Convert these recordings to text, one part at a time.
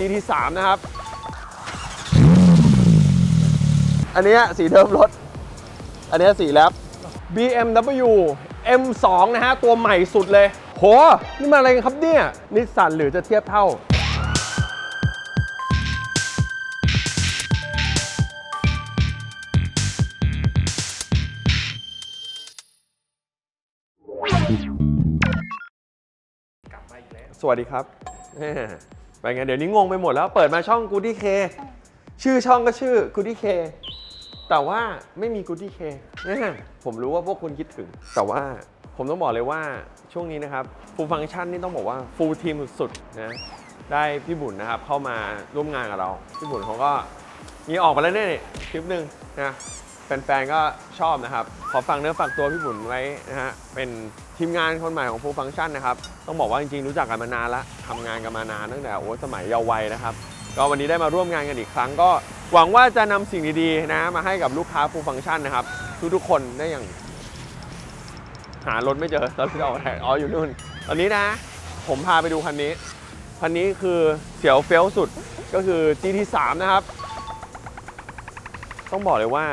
GT3 นะครับ อันนี้สีเดิมรถ อันนี้สีแรป BMW M2 นะฮะ ตัวใหม่สุดเลย โห นี่มันอะไรกันครับเนี่ย นิสสันหรือจะเทียบเท่าสวัสดีครับ ไปไงเดี๋ยวนี้งงไปหมดแล้วเปิดมาช่อง Goody K ชื่อช่องก็ชื่อ Goody K แต่ว่าไม่มี Goody K แหม่ยผมรู้ว่าพวกคุณคิดถึง แต่ว่าผมต้องบอกเลยว่าช่วงนี้นะครับ Full Function นี่ต้องบอกว่า Full Team สุดๆนะได้พี่บุญนะครับเข้ามาร่วมงานกับเรา พี่บุญเขาก็มีออกมาแล้วเนี่ยคลิปหนึ่งนะ แฟนๆก็ชอบนะครับ ขอฟังเนื้อฝากตัวพี่บุญไว้นะฮะเป็นทีมงานคนใหม่ของ Full Function นะครับ ต้องบอกว่าจริงๆรู้จักกันมานานละทำงานกันมานานตั้งแต่โอ้สมัยเยาว์วัยนะครับ ก็วันนี้ได้มาร่วมงานกันอีกครั้ง ก็หวังว่าจะนำสิ่งดีๆนะมาให้กับลูกค้า Full Function นะครับ ทุกๆคนได้อย่าง หารถไม่เจอตอนที่เราออกอ๋ออยู่นู่นตอนนี้นะ ผมพาไปดูคันนี้คันนี้คือเสียวเฟลสุดก็คือ GT3 นะครับ ต้องบอกเลยว่า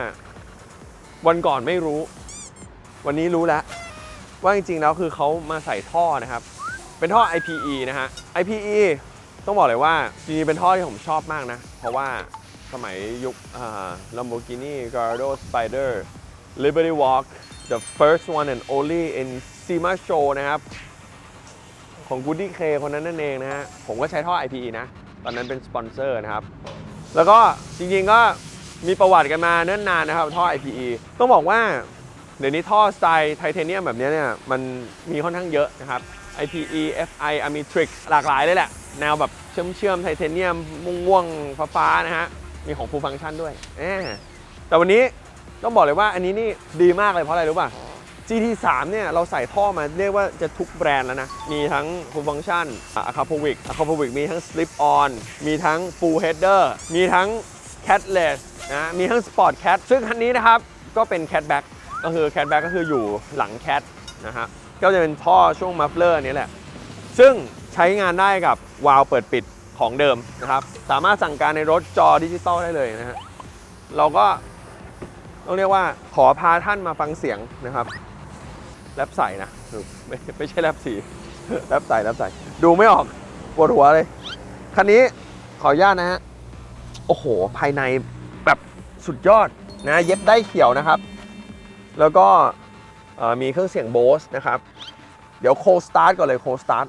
วันก่อนไม่รู้ วันนี้รู้แล้ว ว่าจริงๆแล้วคือเขามาใส่ท่อนะครับ เป็นท่อ IPE นะฮะ IPE ต้องบอกเลยว่าจริงๆเป็นท่อที่ผมชอบมากนะ เพราะว่าสมัยยุค Lamborghini Gallardo Spider Liberty Walk the first one and only in SEMA Show นะครับ ของ Goody K คนนั้นนั่นเองนะฮะ ผมก็ใช้ท่อ IPE นะ ตอนนั้นเป็นสปอนเซอร์นะครับ แล้วก็จริงๆก็ มีประวัติกันมาเนิ่นนานนะครับ ท่อ IPE ต้องบอกว่าเดี๋ยวนี้ท่อสไตล์ไทเทเนียมแบบนี้เนี่ยมันมีค่อนข้างเยอะนะครับ IPE FI Amitrix หลากหลายเลยแหละ แนวแบบเชื่อมเชื่อมไทเทเนียมม่วงๆฟ้าๆนะฮะ มีของ Full Function ด้วยแต่วันนี้ต้องบอกเลยว่าอันนี้นี่ดีมากเลยเพราะอะไรรู้ป่ะ GT3 เนี่ยเราใส่ท่อมาเรียกว่าจะทุกแบรนด์แล้วนะ มีทั้ง Full Function a c a p o v i c a c a p o v i c มีทั้ง Slip On มีทั้ง Full Header มีทั้ง Catless นะมีทั้ง Sport Cat ซึ่งคันนี้นะครับ ก็เป็น Catback ก็คือ Catback ก็คืออยู่หลัง Cat นะฮะก็จะเป็นท่อช่วงมัฟเลอร์นี้แหละ ซึ่งใช้งานได้กับวาล์วเปิดปิดของเดิมนะครับ สามารถสั่งการในรถจอดิจิตอลได้เลยนะฮะเราก็ต้องเรียกว่าขอพาท่านมาฟังเสียงนะครับแรปใส่นะไม่ไม่ใช่แรปสีแรปใส่แรปใส่ดูไม่ออกปวดหัวเลย คันนี้ขออนุญาตนะฮะ โอ้โห ภายในแบบสุดยอดนะเย็บได้เขียวนะครับ แล้วก็มีเครื่องเสียงโบสนะครับ เดี๋ยวโคสตาร์ทก่อนเลยโคสตาร์ท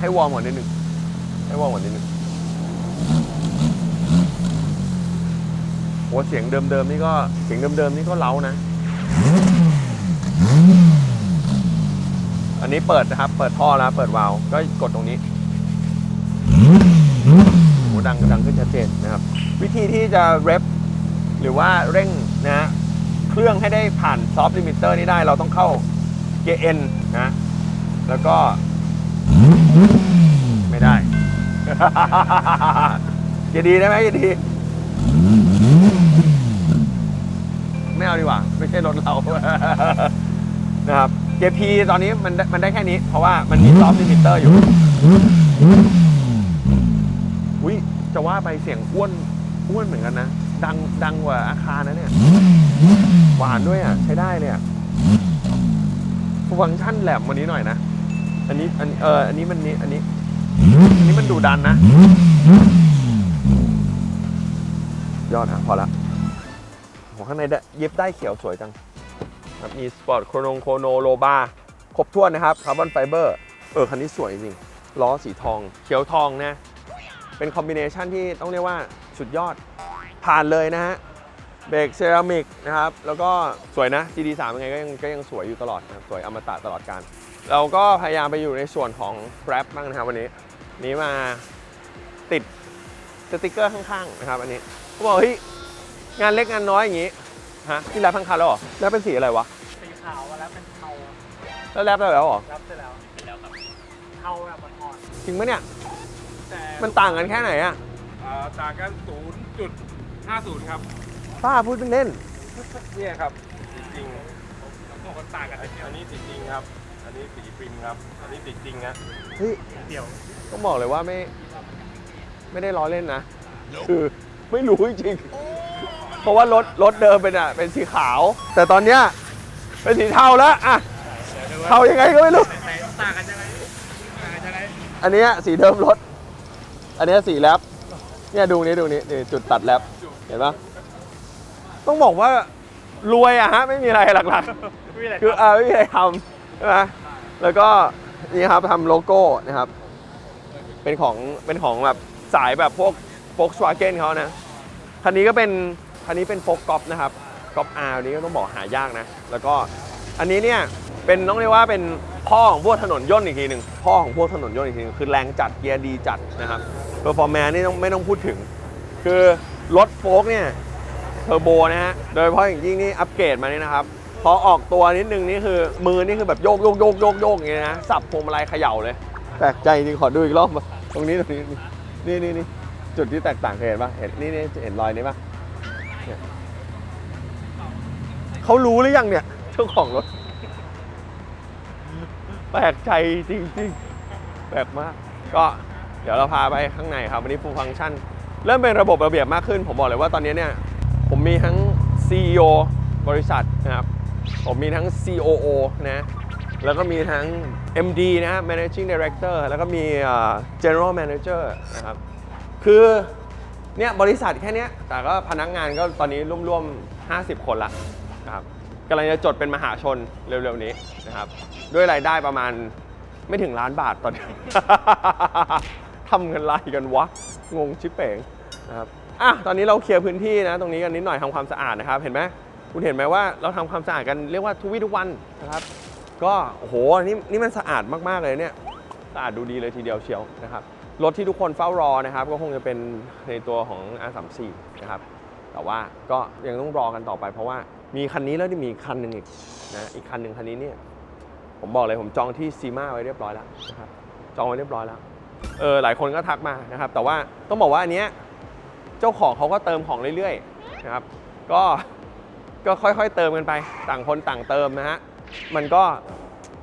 ให้วอร์มก่อนนิดนึงให้วอร์มก่อนนิดนึงโอ้เสียงเดิมๆนี่ก็เสียงเดิมๆนี่ก็เล้านะ อันนี้เปิดนะครับ เปิดท่อแล้ว เปิดวาล์วก็กดตรงนี้โหดังดังขึ้นชัดเจนนะครับ วิธีที่จะเรฟหรือว่าเร่งนะเครื่องให้ได้ผ่านซอฟต์ลิมิเตอร์นี้ได้เราต้องเข้าเกียร์ N นะ แล้วก็ ไม่ได้เกียร์ดีได้ไหมเกียร์ดี ไม่เอาดีกว่า ไม่ใช่รถเรานะครับ เกียร์พีตอนนี้มันได้มันได้แค่นี้ เพราะว่ามันมีซอฟต์ลิมิเตอร์อยู่ อุ้ยจะว่าไปเสียงอ้วนอ้วนเหมือนกันนะ ดังดังกว่าอาคารนะเนี่ย หวานด้วยอะ ใช้ได้เลยอะฟังก์ชันแหลมวันนี้หน่อยนะ อันนี้อันเอออันนี้มันนี้อันนี้ อันนี้มันดูดันนะ ยอดฮะพอละของข้างในเย็บได้เขียวสวยจัง มีสปอร์ตโครโนโคโนโลบาครบถ้วนนะครับคาร์บอนไฟเบอร์เออคันนี้สวยจริงล้อสีทอง เขียวทองนะ เป็นคอมบิเนชันที่ต้องเรียกว่าสุดยอดผ่านเลยนะฮะเบรกเซรามิกนะครับ แล้วก็สวยนะ GD3 ยังไงก็ยังก็ยังสวยอยู่ตลอดนะครับสวยอมตะตลอดการ เราก็พยายามไปอยู่ในส่วนของ Grab บ้างนะครับวันนี้ นี้มาติดสติกเกอร์ข้างๆนะครับอันนี้เขาบอกเฮ้ยงานเล็กงานน้อยอย่างงี้ ฮะที่แรปทั้งคันแล้วเหรอแรปเป็นสีอะไรวะสีขาวแล้วเป็นเทาแล้วแรปได้แล้วเหรอรับเสร็จแล้วเสร็จแล้วครับเทาแบบอ่อนจริงไหมเนี่ยๆแต่มันต่างกันแค่ไหนอะอ่าต่างกัน 0.50 ครับป้าพูดเป็นเล่น เนี่ยครับจริงๆมันต่างกันอันนี้จริงๆครับออันนี้สีฟินครับ อันนี้สีจริงนะเฮ้ย เดี๋ยว ต้องบอกเลยว่าไม่ ไม่ได้ล้อเล่นนะ คือไม่รู้จริงๆ เพราะว่ารถรถเดิมเป็นอะเป็นสีขาว แต่ตอนเนี้ยเป็นสีเทาแล้วอะเทายังไงก็ไม่รู้ไหนต่างกันยังไงต่างกันยังไงอันเนี้ยสีเดิมรถ อันเนี้ยสีแรปเนี่ยดูนี้ดูนี้นี่จุดตัดแรปเห็นปะต้องบอกว่ารวยอะฮะไม่มีอะไรหลักไม่มีอะไรๆคือเออไม่มีอะไรทำใช่ไหมแล้วก็นี่ครับทำโลโก้นะครับ เป็นของเป็นของแบบสายแบบพวก Volkswagen เขานะคันนี้ก็เป็น คันนี้เป็นโฟกกอฟนะครับกอฟอาร์นี้ก็ต้องบอกหายากนะ แล้วก็อันนี้เนี่ยเป็นต้องเรียกว่าเป็นพ่อของพวกถนนย่นต์อีกทีหนึ่งพ่อของพวกถนนย่นต์อีกทีหนึงคือแรงจัดเกียร์ดีจัดนะครับเ e อร์ฟอร์แมนนี่ต้องไม่ต้องพูดถึง คือรถโฟกเนี่ยเทอร์โบนะฮะโดยเฉพาะอย่างยิ่งนี่อัปเกรดมานี่นะครับพอออกตัวนิดนึงนี่คือมือนี่คือแบบโยกโยกโยกโยกโยกอย่างเงี้ยนะสับพวงมาลัยเขย่าเลยแปลกใจจริงขอดูอีกรอบตรงนี้ตรงนี้นี่นี่นี่จุดที่แตกต่างเคยเห็นปะเห็นนี่นี่เห็นรอยนี้ปะ เขารู้หรือยังเนี่ย เจ้าของรถ แปลกใจจริงๆ แปลกมาก ก็เดี๋ยวเราพาไปข้างในครับ วันนี้ฟูลฟังก์ชัน เริ่มเป็นระบบระเบียบมากขึ้น ผมบอกเลยว่าตอนนี้เนี่ย ผมมีทั้ง CEO บริษัทนะครับ ผมมีทั้ง COO นะ แล้วก็มีทั้ง MD นะฮะ Managing Director แล้วก็มีเอ่อ General Manager นะครับ คือ เนี่ยบริษัทแค่เนี้ยแต่ก็พนักงานก็ตอนนี้ร่วมๆ 50 คนละนะครับกำลังจะจดเป็นมหาชนเร็วๆนี้นะครับ ด้วยรายได้ประมาณไม่ถึงล้านบาทตอนนี้ทำเงินไรกันวะ งงชิบเป๋งนะครับอะตอนนี้เราเคลียร์พื้นที่นะ ตรงนี้กันนิดหน่อยทำความสะอาดนะครับ เห็นไหมคุณเห็นไหมว่าเราทำความสะอาดกันเรียกว่าทุกวี่ทุกวันนะครับ ก็โอ้โหนี่นี่มันสะอาดมากๆเลยเนี่ยสะอาดดูดีเลยทีเดียวเชียวนะครับ รถที่ทุกคนเฝ้ารอนะครับ ก็คงจะเป็นในตัวของ R34 นะครับ แต่ว่าก็ยังต้องรอกันต่อไป เพราะว่ามีคันนี้แล้วที่มีคันหนึ่งอีกนะอีกคันหนึ่งคันนี้เนี่ยผมบอกเลยผมจองที่ซีมาไว้เรียบร้อยแล้วนะครับจองไว้เรียบร้อยแล้วเออหลายคนก็ทักมานะครับ แต่ว่าต้องบอกว่าอันเนี้ยเจ้าของเขาก็เติมของเรื่อยๆนะครับ ก็ก็ค่อยๆเติมกันไปต่างคนต่างเติมนะฮะมันก็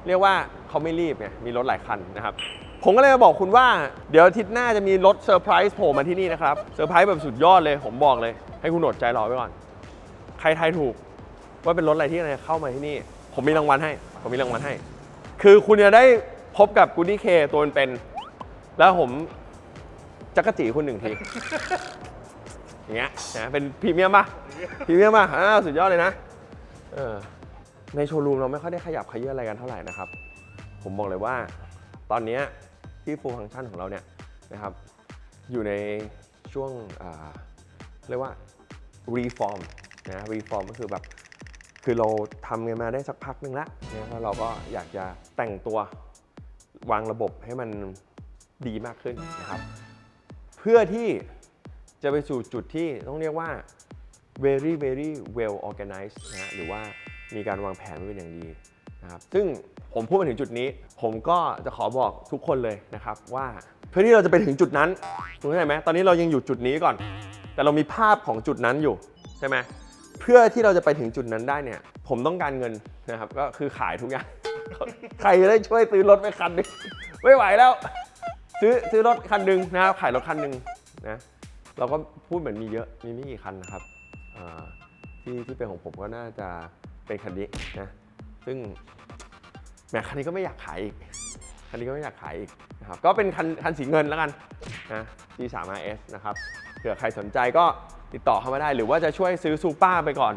เรียกว่าเขาไม่รีบไงมีรถหลายคันนะครับ ผมก็เลยมาบอกคุณว่าเดี๋ยวอาทิตย์หน้าจะมีรถเซอร์ไพรส์โผล่มาที่นี่นะครับเซอร์ไพรส์แบบสุดยอดเลย ผมบอกเลย ให้คุณอดใจรอไว้ก่อน ใครทายถูก ว่าเป็นรถอะไรที่อะไรเข้ามาที่นี่ ผมมีรางวัลให้ ผมมีรางวัลให้ คือคุณจะได้พบกับกูดี้เคตัวเป็นๆแล้วผมจักรจีคุณหนึ่งทีอย่างเงี้ยนะเป็นพรีเมียมป่ะพรีเมียมป่ะอ่าสุดยอดเลยนะเออในโชว์รูมเราไม่ค่อยได้ขยับขยื่นอะไรกันเท่าไหร่นะครับ ผมบอกเลยว่า ตอนเนี้ ที่ฟูลฟังก์ชันของเราเนี่ยนะครับอยู่ในช่วงเรียกว่า reform นะ reform ก็คือแบบคือเราทำกันมาได้สักพักหนึ่งแล้วนะแล้วเราก็อยากจะแต่งตัววางระบบให้มันดีมากขึ้นนะครับ เพื่อที่จะไปสู่จุดที่ต้องเรียกว่า very very well organized นะฮะหรือว่ามีการวางแผนไว้เป็นอย่างดี นะครับซึ่งผมพูดมาถึงจุดนี้ ผมก็จะขอบอกทุกคนเลยนะครับว่าเพื่อที่เราจะไปถึงจุดนั้นคุณเข้าใจไหมตอนนี้เรายังอยู่จุดนี้ก่อน แต่เรามีภาพของจุดนั้นอยู่ใช่ไหมเพื่อที่เราจะไปถึงจุดนั้นได้เนี่ย ผมต้องการเงินนะครับก็คือขายทุกอย่าง ใครจะได้ช่วยซื้อรถไปคันนึงไม่ไหวแล้ว ซื้อซื้อรถคันหนึ่งนะครับขายรถคันหนึ่งนะเราก็พูดเหมือนมีเยอะมีไม่กี่คันนะครับที่ที่เป็นของผมก็น่าจะเป็นคันนี้นะ ซึ่งแหมคันนี้ก็ไม่อยากขายอีก คันนี้ก็ไม่อยากขายอีกนะครับ ก็เป็นคันคันสีเงินแล้วกันนะ G3 RS นะครับ เผื่อใครสนใจก็ติดต่อเข้ามาได้ หรือว่าจะช่วยซื้อซูเปอร์ไปก่อน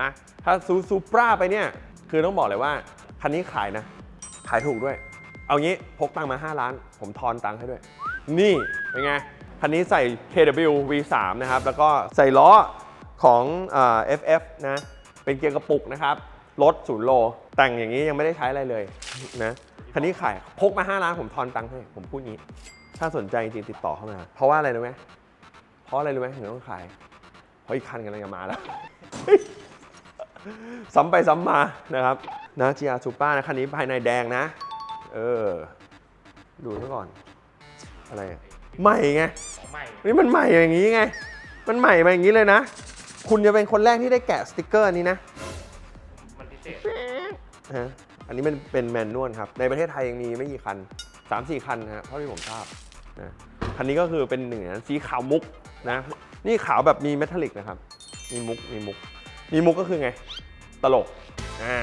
นะ ถ้าซื้อซูเปอร์ไปเนี่ย คือต้องบอกเลยว่า คันนี้ขายนะ ขายถูกด้วย เอางี้พกตังค์มา 5 ล้าน ผมทอนตังค์ให้ด้วย นี่เป็นไง คันนี้ใส่ KW V3 นะครับ แล้วก็ใส่ล้อของอ FF นะ เป็นเกียร์กระปุกนะครับ รถศูนย์โล แต่งอย่างนี้ยังไม่ได้ใช้อะไรเลยนะคันนี้ขายพกมา 5 ล้านผมทอนตังค์ให้ ผมพูดงี้ ถ้าสนใจจริงๆติดต่อเข้ามา เพราะว่าอะไรรู้ไหมเพราะอะไรรู้ไหมถึงต้องขาย เพราะอีกคันกำลังจะมาแล้วซ้ำไปซ้ำมานะครับนะ GR Super นะคันนี้ภายในแดงนะ เออ ดูซะก่อน อะไรอะใหม่ไงของใหม่นี่มันใหม่อย่างนี้ไง มันใหม่มาอย่างนี้เลยนะ คุณจะเป็นคนแรกที่ได้แกะสติกเกอร์นี้นะมั นพิเศษฮะอันนี้มันเป็นแมนนวลครับ ในประเทศไทยยังมีไม่กี่คัน 3 4 คันนะฮะเท่าที่ผมทราบนะคันนี้ก็คือเป็นหนึ่งในนั้นสีขาวมุกนะ นี่ขาวแบบมีเมทัลลิกนะครับ มีมุก มีมุก มีมุกก็คือไง ตลก อ่า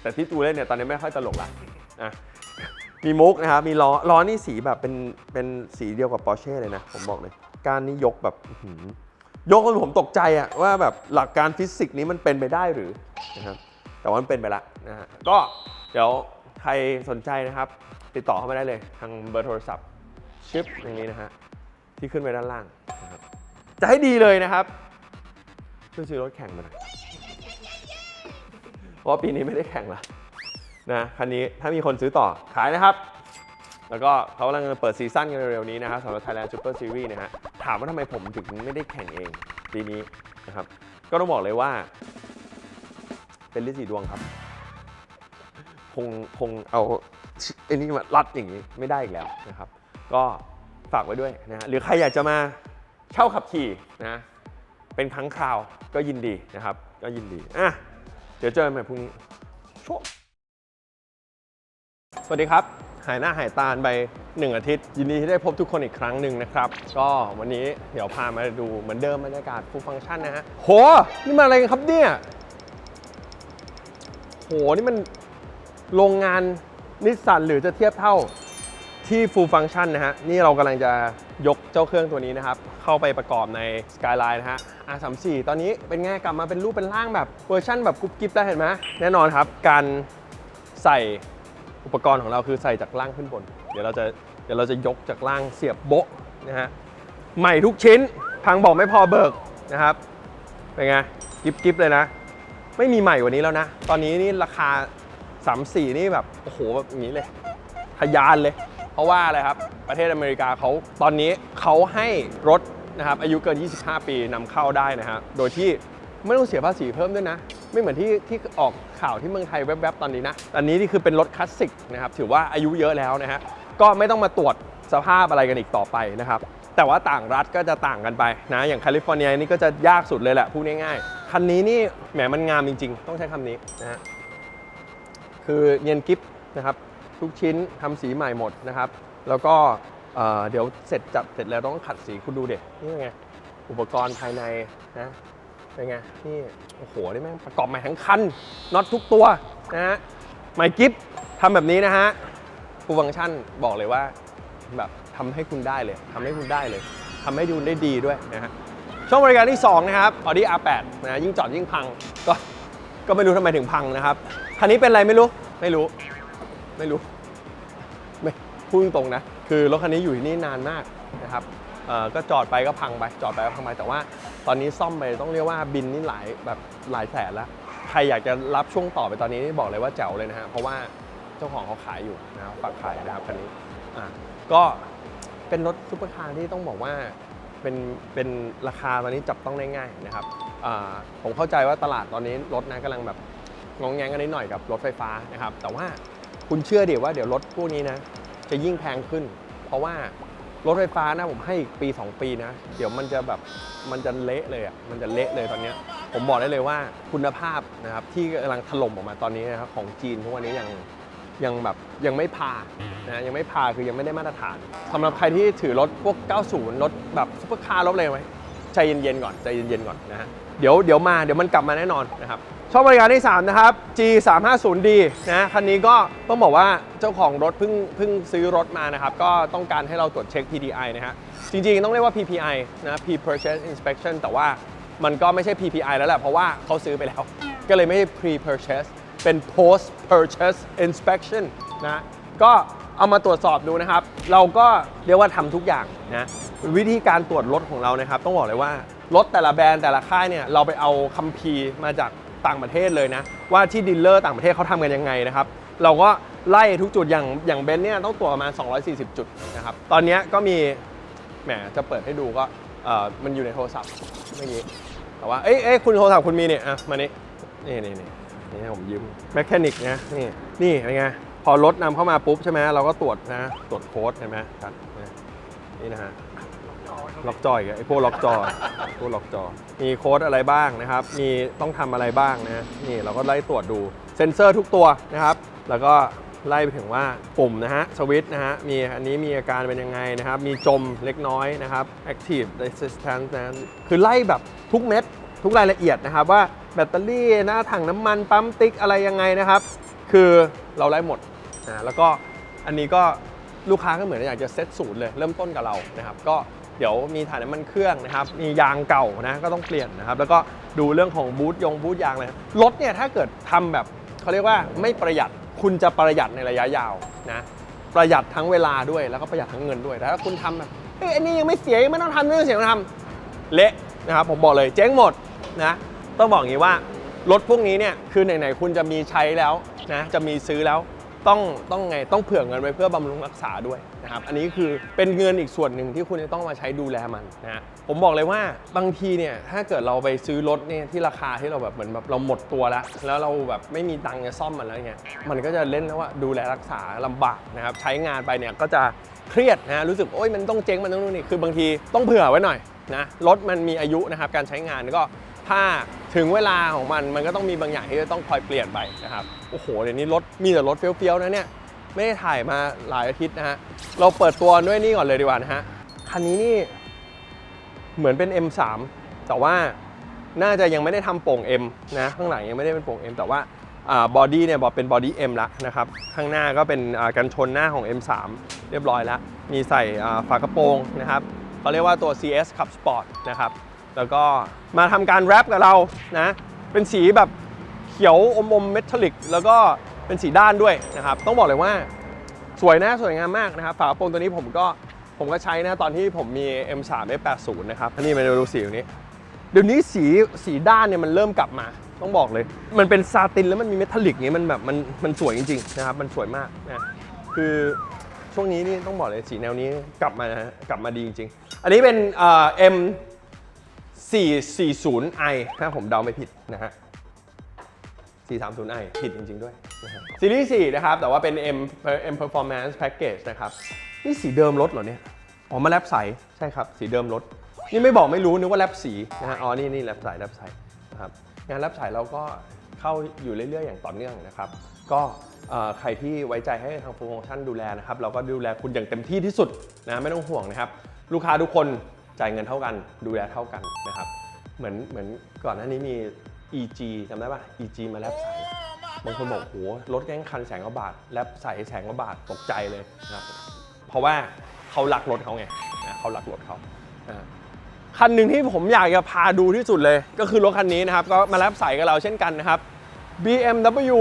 แต่ที่ตูเล่นเนี่ยตอนนี้ไม่ค่อยตลกละอะมีมุกนะครับ มีล้อ ล้อนี่สีแบบเป็น เป็นสีเดียวกับ Porsche เลยนะ ผมบอกเลย การนี่ยกแบบยกจนผมตกใจอะว่าแบบหลักการฟิสิกส์นี้มันเป็นไปได้หรือนะครับ แต่ว่ามันเป็นไปละนะฮะก็เดี๋ยวใครสนใจนะครับ ติดต่อเข้ามาได้เลยทางเบอร์โทรศัพท์ชิปอย่างนี้นะฮะที่ขึ้นไว้ด้านล่างนะครับจะให้ดีเลยนะครับช่วยซื้อรถแข่งมาหน่อยเพราะว่าปีนี้ไม่ได้แข่งละนะคันนี้ถ้ามีคนซื้อต่อขายนะครับ แล้วก็เขากำลังจะเปิดซีซั่นกันเร็วๆนี้นะครับสำหรับ Thailand Super Series นะฮะถามว่าทำไมผมถึงไม่ได้แข่งเองปีนี้นะครับ ก็ต้องบอกเลยว่า เป็นลิสีดวงครับ คงคงเอาไอ้นี่มารัดอย่างนี้ไม่ได้อีกแล้วนะครับ ก็ฝากไว้ด้วยนะฮะหรือใครอยากจะมาเช่าขับขี่นะเป็นครั้งคราวก็ยินดีนะครับ ก็ยินดีอะเดี๋ยวเจอกันใหม่พรุ่งนี้ชคสวัสดีครับ หายหน้าหายตาไปหนึ่งอาทิตย์ ยินดีที่ได้พบทุกคนอีกครั้งหนึ่งนะครับ ก็วันนี้เดี๋ยวพามาดูเหมือนเดิมบรรยากาศฟูลฟังก์ชันนะฮะโห นี่มาอะไรกันครับเนี่ย โห นี่มันโรงงานนิสสันหรือจะเทียบเท่าที่ full function นะฮะ นี่เรากำลังจะยกเจ้าเครื่องตัวนี้นะครับ เข้าไปประกอบใน Skyline นะฮะ R34 ตอนนี้เป็นไงกลับมาเป็นรูปเป็นร่างแบบเวอร์ชั่นแบบกุ๊บกิ๊บแล้วเห็นไหมแน่นอนครับ การใส่อุปกรณ์ของเราคือใส่จากล่างขึ้นบน เดี๋ยวเราจะเดี๋ยวเราจะยกจากล่างเสียบโบะนะฮะ ใหม่ทุกชิ้น พังบอกไม่พอเบิกนะครับ เป็นไง กิบกิบเลยนะ ไม่มีใหม่กว่านี้แล้วนะ ตอนนี้นี่ราคา 3 4 นี่แบบโอ้โหแบบนี้เลยทะยานเลย เพราะว่าอะไรครับ ประเทศอเมริกาเขาตอนนี้เขาให้รถนะครับอายุเกิน 25 ปีนำเข้าได้นะฮะโดยที่ไม่ต้องเสียภาษีเพิ่มด้วยนะ ไม่เหมือนที่ที่ออกข่าวที่เมืองไทยแวบๆตอนนี้นะอันนี้นี่คือเป็นรถคลาสสิกนะครับถือว่าอายุเยอะแล้วนะฮะก็ไม่ต้องมาตรวจสภาพอะไรกันอีกต่อไปนะครับแต่ว่าต่างรัฐก็จะต่างกันไปนะอย่างแคลิฟอร์เนียนี่ก็จะยากสุดเลยแหละพูดง่ายๆ คันนี้นี่แหมมันงามจริง ๆ ต้องใช้คำนี้นะฮะคือเนียนกิฟนะครับทุกชิ้นทำสีใหม่หมดนะครับ แล้วก็เเดี๋ยวเสร็จจัดเสร็จแล้วต้องขัดสีคุณดูเด็นี่ไงอุปกรณ์ภายในนะเป็นไงนี่โอ้โหนี่แม่งประกอบใหม่ทั้งคันน็อตทุกตัวนะฮะใหม่กิฟทำแบบนี้นะฮะฟูฟังก์ชันบอกเลยว่าแบบทำให้คุณได้เลยทำให้คุณได้เลยทำให้ดูได้ดีด้วยนะฮะ ช่องบริการที่ 2 นะครับ Audi R8 นะยิ่งจอดยิ่งพังก็ก็ไม่รู้ทำไมถึงพังนะครับคันนี้เป็นอะไรไม่รู้ไม่รู้ ไม่รู้ไม่พูดตรงนะ คือรถคันนี้อยู่ที่นี่นานมากนะครับเอ่อก็จอดไปก็พังไปจอดไปก็พังไปแต่ว่า ตอนนี้ซ่อมไปต้องเรียกว่าบินนี่หลายแบบหลายแสนแล้ว ใครอยากจะรับช่วงต่อไปตอนนี้นี่บอกเลยว่าแจ๋วเลยนะฮะเพราะว่าเจ้าของเขาขายอยู่นะฝากขายนะครับคันนี้อะก็เป็นรถซุปเปอร์คาร์ที่ต้องบอกว่า เป็นเป็นราคาตอนนี้จับต้องได้ง่ายนะครับผมเข้าใจว่าตลาดตอนนี้รถนะกำลังแบบงองแงงกันนิดหน่อยกับรถไฟฟ้านะครับ แต่ว่าคุณเชื่อเดิว่าเดี๋ยวรถพวกนี้นะจะยิ่งแพงขึ้น เพราะว่ารถไฟฟ้านะผมให้อีกปี 2 ปีนะ เดี๋ยวมันจะแบบมันจะเละเลยอะมันจะเละเลยตอนนี้ผมบอกได้เลยว่าคุณภาพนะครับที่กำลังถล่มออกมาตอนนี้นะครับของจีนทุกวันนี้ยัง ยังแบบยังไม่พานะยังไม่พาคือยังไม่ได้มาตรฐานสำหรับใครที่ถือรถพวก 90 รถแบบซุปเปอร์คาร์รถอะไรไหมใจเย็นๆก่อนใจเย็นๆก่อนนะฮะเดี๋ยวเดี๋ยวมาเดี๋ยวมันกลับมาแน่นอนนะครับช่องบริการที่ 3 นะครับ G 3 5 0 D นะคันนี้ก็ต้องบอกว่าเจ้าของรถเพิ่งเพิ่งซื้อรถมานะครับ ก็ต้องการให้เราตรวจเช็ค PDI นะฮะจริงๆ ต้องเรียกว่า PPI นะ Pre Purchase Inspection แต่ว่ามันก็ไม่ใช่ PPI แล้วแหละเพราะว่าเขาซื้อไปแล้ว ก็เลยไม่ใช่ Pre Purchase เป็น post purchase inspection นะก็เอามาตรวจสอบดูนะครับ เราก็เรียกว่าทำทุกอย่างนะวิธีการตรวจรถของเรานะครับ ต้องบอกเลยว่ารถแต่ละแบรนด์แต่ละค่ายเนี่ยเราไปเอาคัมภีร์มาจากต่างประเทศเลยนะ ว่าที่ดีลเลอร์ต่างประเทศเขาทำกันยังไงนะครับ เราก็ไล่ทุกจุดอย่างอย่างเบนซ์เนี่ยต้องตรวจประมาณ 240 จุดนะครับตอนนี้ก็มีแหมจะเปิดให้ดูก็เออมันอยู่ในโทรศัพท์เมื่อกี้แต่ว่าเอ้ยเอ้ยคุณโทรศัพท์คุณมีเนี่ยอะมานี่นี่นี่ นี่ให้ผมยืมแมคแคนิกนะนี่นี่เป็นไงพอรถนำเข้ามาปุ๊บใช่ไหมเราก็ตรวจนะตรวจโค้ดเห็นไหมครับนี่นะฮะล็อกจออีกแล้วไอ้พวกล็อกจอพวกล็อกจอ มีโค้ดอะไรบ้างนะครับ มีต้องทำอะไรบ้างนะนี่เราก็ไล่ตรวจดูเซ็นเซอร์ทุกตัวนะครับ แล้วก็ไล่ไปถึงว่าปุ่มนะฮะสวิตช์นะฮะมีอันนี้มีอาการเป็นยังไงนะครับ มีจมเล็กน้อยนะครับ active resistance นะคือไล่แบบทุกเม็ดทุกรายละเอียดนะครับว่า แบตเตอรี่หน้าถังน้ำมันปั๊มติ๊กอะไรยังไงนะครับ คือเราไล่หมดนะแล้วก็อันนี้ก็ลูกค้าก็เหมือนอยากจะเซตสูตรเลย เริ่มต้นกับเรานะครับ ก็เดี๋ยวมีถ่ายน้ำมันเครื่องนะครับ มียางเก่านะก็ต้องเปลี่ยนนะครับ แล้วก็ดูเรื่องของบูทยงบูทยางเลยรถเนี่ยถ้าเกิดทำแบบเขาเรียกว่าไม่ประหยัดคุณจะประหยัดในระยะยาวนะประหยัดทั้งเวลาด้วยแล้วก็ประหยัดทั้งเงินด้วยแต่ถ้าคุณทำแบบเอ้ยอันนี้ยังไม่เสียยังไม่ต้องทำไม่ต้องเสียต้องทำเละนะครับผมบอกเลยเจ๊งหมดนะ ต้องบอกอย่างนี้ว่ารถพวกนี้เนี่ยคือไหนๆคุณจะมีใช้แล้วนะจะมีซื้อแล้วต้องต้องไงต้องเผื่อเงินไว้เพื่อบำรุงรักษาด้วยนะครับอันนี้คือเป็นเงินอีกส่วนหนึ่งที่คุณจะต้องมาใช้ดูแลมันนะผมบอกเลยว่าบางทีเนี่ยถ้าเกิดเราไปซื้อรถเนี่ยที่ราคาที่เราแบบเหมือนแบบเราหมดตัวแล้ว แล้วเราแบบไม่มีตังค์จะซ่อมมันแล้วเนี่ยมันก็จะเล่นแล้วว่าดูแลรักษาลำบากนะครับใช้งานไปเนี่ยก็จะเครียดนะรู้สึกโอ๊ยมันต้องเจ๊งมันต้องนู่นนี่คือบางทีต้องเผื่อไว้หน่อยนะรถมันมีอายุนะครับการใช้งานก็ ถ้าถึงเวลาของมันมันก็ต้องมีบางอย่างที่จะต้องคอยเปลี่ยนไปนะครับโอ้โหเดี๋ยวนี้รถมีแต่รถเฟี้ยวๆนะเนี่ยไม่ได้ถ่ายมาหลายอาทิตย์นะฮะเราเปิดตัวด้วยนี่ก่อนเลยดีกว่านะฮะคันนี้นี่เหมือนเป็น M3 แต่ว่าน่าจะยังไม่ได้ทำโป่ง M นะข้างหลังยังไม่ได้เป็นโป่ง M แต่ว่าบอดี้เนี่ยบอกเป็นบอดี้ M ละนะครับ ข้างหน้าก็เป็นกันชนหน้าของ M3 เรียบร้อยแล้ว มีใส่ฝากระโปรงนะครับเขาเรียกว่าตัว CS Cup Sport นะครับ แล้วก็มาทำการแรปกับเรานะ เป็นสีแบบเขียวอมอมเมทัลลิก แล้วก็เป็นสีด้านด้วยนะครับ ต้องบอกเลยว่าสวยนะสวยงามมากนะครับ ฝากระโปรงตัวนี้ผมก็ผมก็ใช้นะตอนที่ผมมี M3 F80 นะครับนนี้มาดูสีตรงนี้ เดี๋ยวนี้สีสีด้านเนี่ยมันเริ่มกลับมา ต้องบอกเลย มันเป็นซาตินแล้วมันมีเมทัลลิกนี้มันแบบมันมันสวยจริงๆนะครับมันสวยมากนะคือช่วงนี้นี่ต้องบอกเลยสีแนวนี้กลับมานะฮะกลับมาดีจริงๆ อันนี้เป็นเอ่อ M 440i ถ้าผมเดาไม่ผิดนะฮะ 430i ผิดจริง ๆ ด้วยซีรีส์4นะครับ แต่ว่าเป็น M M Performance Package นะครับ นี่สีเดิมรถเหรอเนี่ย อ๋อ มาแลบใส ใช่ครับ สีเดิมรถ นี่ไม่บอกไม่รู้ นึกว่าแลบสีนะฮะ อ๋อ นี่นี่แลบใสแลบใสนะครับ งานแลบใสเราก็เข้าอยู่เรื่อย ๆ อย่างต่อเนื่องนะครับ ก็ใครที่ไว้ใจให้ทางโปรโมชั่นดูแลนะครับ เราก็ดูแลคุณอย่างเต็มที่ที่สุดนะ ไม่ต้องห่วงนะครับ ลูกค้าทุกคน จ่ายเงินเท่ากันดูแลเท่ากันนะครับ เหมือนเหมือนก่อนหน้านี้มี EG จำได้ป่ะ EG มาแลบใสบางคนบอกโหรถแง่งคันแสนกว่าบาทแลบใสแสนกว่าบาทตกใจเลยนะครับเพราะว่าเขารักรถเขาไงนะเขารักรถเขานะคันหนึ่งที่ผมอยากจะพาดูที่สุดเลย ก็คือรถคันนี้นะครับ ก็มาแลบใสกับเราเช่นกันนะครับ BMW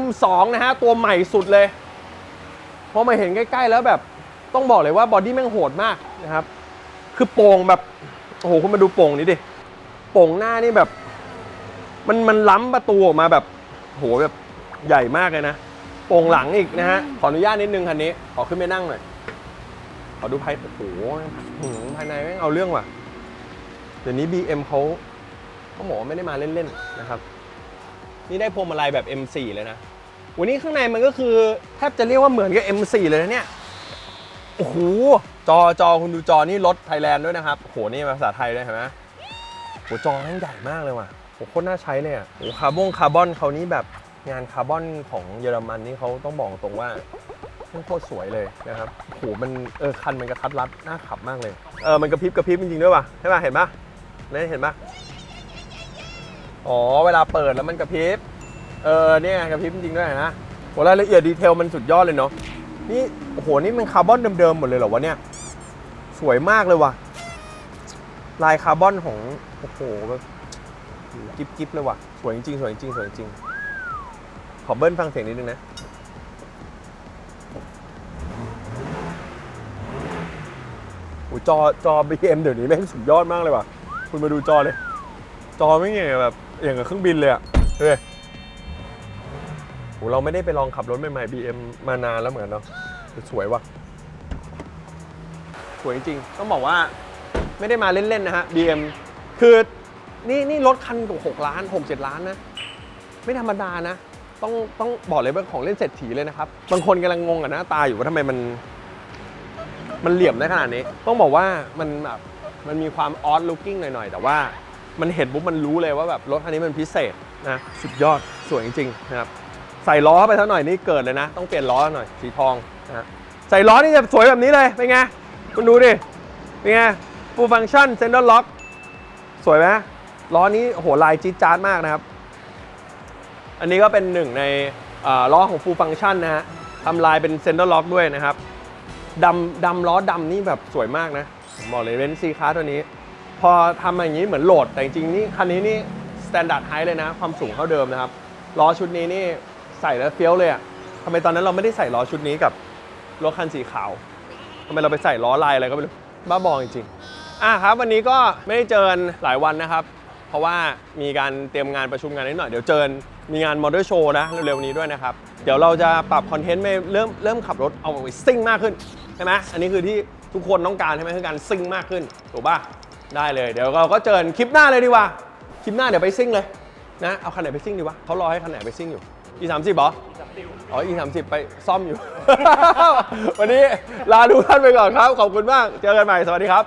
M2 นะฮะตัวใหม่สุดเลยพอมาเห็นใกล้ ๆ แล้วแบบต้องบอกเลยว่าบอดี้แม่งโหดมากนะครับ คือโป่งแบบโอ้โหคุณมาดูโป่งนี้ดิโป่งหน้านี่แบบ มันมันล้ำประตูออกมาแบบโหแบบใหญ่มากเลยนะโป่งหลังอีกนะฮะขออนุญาตนิดนึงคันนี้ขอขึ้นไปนั่งหน่อยขอดูภายโอ้โหหืมภายในแม่งเอาเรื่องว่ะเดี๋ยวนี้ BM เขาเขาบอกว่าไม่ได้มาเล่นๆนะครับ นี่ได้พวงมาลัยแบบ M4 เลยนะวันนี้ข้างในมันก็คือแทบจะเรียกว่าเหมือนกับ M4 เลยนะเนี่ย โอ้โหจอจอคุณดูจอนี่รถไทยแลนด์ด้วยนะครับโหนี่ภาษาไทยด้วยเห็นไหมโหจอแม่งใหญ่มากเลยว่ะโหโคตรน่าใช้เลยอะโหคาร์บอนคาร์บอนเขานี่แบบงานคาร์บอนของเยอรมันนี่เขาต้องบอกตรงว่าม่งโคตรสวยเลยนะครับโหมันเออคันมันกระทัดรัดน่าขับมากเลยเออมันกระพริบกระพริบจริงๆด้วยว่ะใช่ป่ะเห็นป่ะนี่เห็นป่ะอ๋อเวลาเปิดแล้วมันกระพริบเออเนี่ยกระพริบจริงๆด้วยนะโหรายละเอียดดีเทลมันสุดยอดเลยเนาะ นี่โอ้โหนี่มันคาร์บอนเดิมๆหมดเลยเหรอวะเนี่ย สวยมากเลยว่ะ ลายคาร์บอนของโอ้โหแบบกิ๊บกิ๊บเลยว่ะ สวยจริงๆสวยจริงๆสวยจริง ขอเบิ้ลฟังเสียงนิดนึงนะ โอ้จอจอ BM เดี๋ยวนี้แม่งสุดยอดมากเลยว่ะ คุณมาดูจอเลย จอไม่งอย่างกับแบบอย่างกับเครื่องบินเลยอะเฮ้ยโห เราไม่ได้ไปลองขับรถใหม่ๆ BM มานานแล้วเหมือนเนาะสวยว่ะ สวยจริงๆต้องบอกว่าไม่ได้มาเล่น ๆ นะฮะ BM คือนี่นี่รถคันกว่า6ล้าน6 7ล้านนะ ไม่ธรรมดานะ ต้องต้องบอกเลยเป็นของเล่นเศรษฐีเลยนะครับ บางคนกำลังงงกับหน้าตาอยู่ว่าทำไมมัน มันเหลี่ยมได้ขนาดนี้ ต้องบอกว่ามันแบบมันมีความออ d ลุ o กิ้งหน่อย ๆ แต่ว่ามันเห็นปุ๊บมันรู้เลยว่าแบบรถคันนี้มันพิเศษนะ สุดยอดสวยจริง ๆ นะครับ ใส่ล้อเข้าไปสักหน่อยนี่เกิดเลยนะ ต้องเปลี่ยนล้อหน่อยสีทองนะฮะใส่ล้อนี่จะสวยแบบนี้เลยเป็นไงคุณดูดิเป็นไง full function center lock สวยไหมล้อนี้โหลายจี๊ดจ๊าดมากนะครับ อันนี้ก็เป็นหนึ่งในล้อของ full function นะฮะทำลายเป็น center lock ด้วยนะครับดำดำล้อดำนี่แบบสวยมากนะผมบอกเลยเรนซีคาตัวนี้ พอทำอย่างนี้เหมือนโหลด แต่จริงๆนี่คันนี้นี่ standard height เลยนะ ความสูงเท่าเดิมนะครับล้อชุดนี้นี่ ใส่แล้วเฟี้ยวเลยอะทำไมตอนนั้นเราไม่ได้ใส่ล้อชุดนี้กับรถคันสีขาวทำไมเราไปใส่ล้อลายอะไรก็ไม่รู้บ้าบอจริงๆอะครับ วันนี้ก็ไม่ได้เจอนหลายวันนะครับ เพราะว่ามีการเตรียมงานประชุมงานนิดหน่อยเดี๋ยวเจอมีงานมอเตอร์โชว์นะเร็วๆนี้ด้วยนะครับ เดี๋ยวเราจะปรับคอนเทนต์ไปเริ่มเริ่มขับรถเอาไปซิ่งมากขึ้นใช่ไหมอันนี้คือที่ทุกคนต้องการใช่ไหมคือการซิ่งมากขึ้นถูกป่ะได้เลย เดี๋ยวเราก็เจอนคลิปหน้าเลยดีกว่าคลิปหน้าเดี๋ยวไปซิ่งเลยนะเอาคันไหนไปซิ่งดีวะเขารอให้คันไหนไปซิ่งอยู่ e 3 0เหรออ๋ออีสามสิบไปซ่อมอยู่ วันนี้ลาดูท่านไปก่อนครับ ขอบคุณมาก เจอกันใหม่ สวัสดีครับ